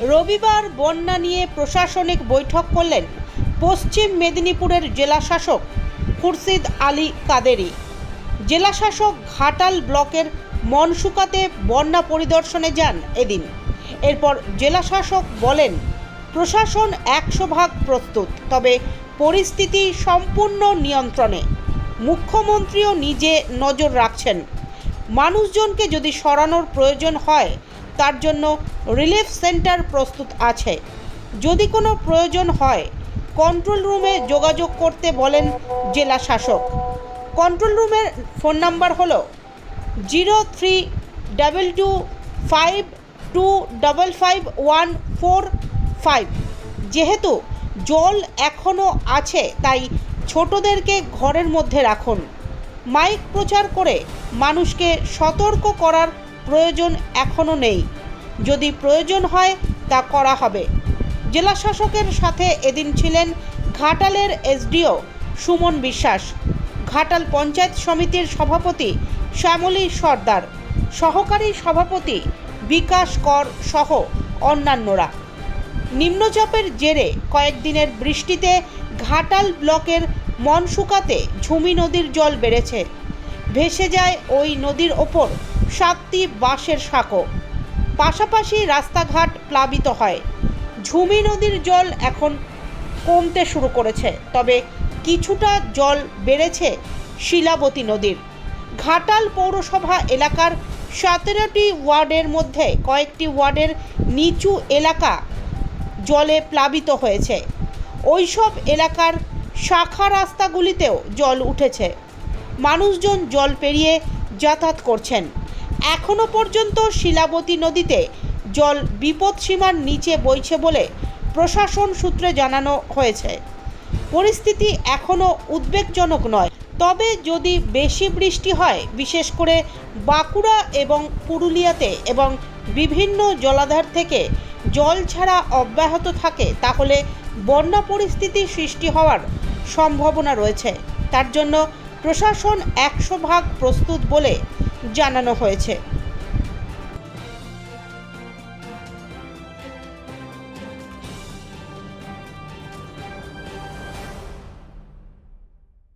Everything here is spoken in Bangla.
রবিবার বন্যা নিয়ে প্রশাসনিক বৈঠক করলেন পশ্চিম মেদিনীপুরের জেলাশাসক খুরশিদ আলী কাদেরি। জেলাশাসক ঘাটাল ব্লকের মনসুকাতে বন্যা পরিদর্শনে যান এদিন। এরপর জেলাশাসক বলেন, প্রশাসন একশো ভাগ প্রস্তুত, তবে পরিস্থিতি সম্পূর্ণ নিয়ন্ত্রণে। মুখ্যমন্ত্রীও নিজে নজর রাখছেন। মানুষজনকে যদি সরানোর প্রয়োজন হয় তার জন্য রিলিফ সেন্টার প্রস্তুত আছে। যদি কোনো প্রয়োজন হয় কন্ট্রোল রুমে যোগাযোগ করতে বলেন জেলা শাসক। কন্ট্রোল রুমের ফোন নাম্বার হলো zero three double two five two double five one four five যেহেতু জল এখনও আছে, তাই ছোটদেরকে ঘরের মধ্যে রাখুন। মাইক প্রচার করে মানুষকে সতর্ক করার প্রয়োজন এখনও নেই। যদি প্রয়োজন হয়, তা করা হবে। জেলা শাসকের সাথে এদিন ছিলেন ঘাটালের এসডিও সুমন বিশ্বাস, ঘাটাল পঞ্চায়েত সমিতির সভাপতি শ্যামলী সর্দার, সহকারী সভাপতি বিকাশ কর সহ অন্যান্যরা। নিম্নচাপের জেরে কয়েকদিনের বৃষ্টিতে ঘাটাল ব্লকের মনসুকাতে ঝুমি নদীর জল বেড়েছে। ভেসে যায় ওই নদীর ওপর সাতটি বাঁশের সাঁকো। পাশাপাশি রাস্তাঘাট প্লাবিত হয়। ঝুমি নদীর জল এখন কমতে শুরু করেছে, তবে কিছুটা জল বেড়েছে শিলাবতী নদীর। ঘাটাল পৌরসভা এলাকার সতেরোটি ওয়ার্ডের মধ্যে কয়েকটি ওয়ার্ডের নিচু এলাকা জলে প্লাবিত হয়েছে। ওইসব এলাকার শাখা রাস্তাগুলিতেও জল উঠেছে। মানুষজন জল পেরিয়ে যাতায়াত করছেন। এখনও পর্যন্ত শিলাবতী নদীতে জল বিপদসীমার নিচে বইছে বলে প্রশাসন সূত্রে জানানো হয়েছে। পরিস্থিতি এখনও উদ্বেগজনক নয়। তবে যদি বেশি বৃষ্টি হয়, বিশেষ করে বাঁকুড়া এবং পুরুলিয়াতে এবং বিভিন্ন জলাধার থেকে জল ছাড়া অব্যাহত থাকে, তাহলে বন্যা পরিস্থিতি সৃষ্টি হওয়ার সম্ভাবনা রয়েছে। তার জন্য প্রশাসন একশো ভাগ প্রস্তুত বলে জানানো হয়েছে।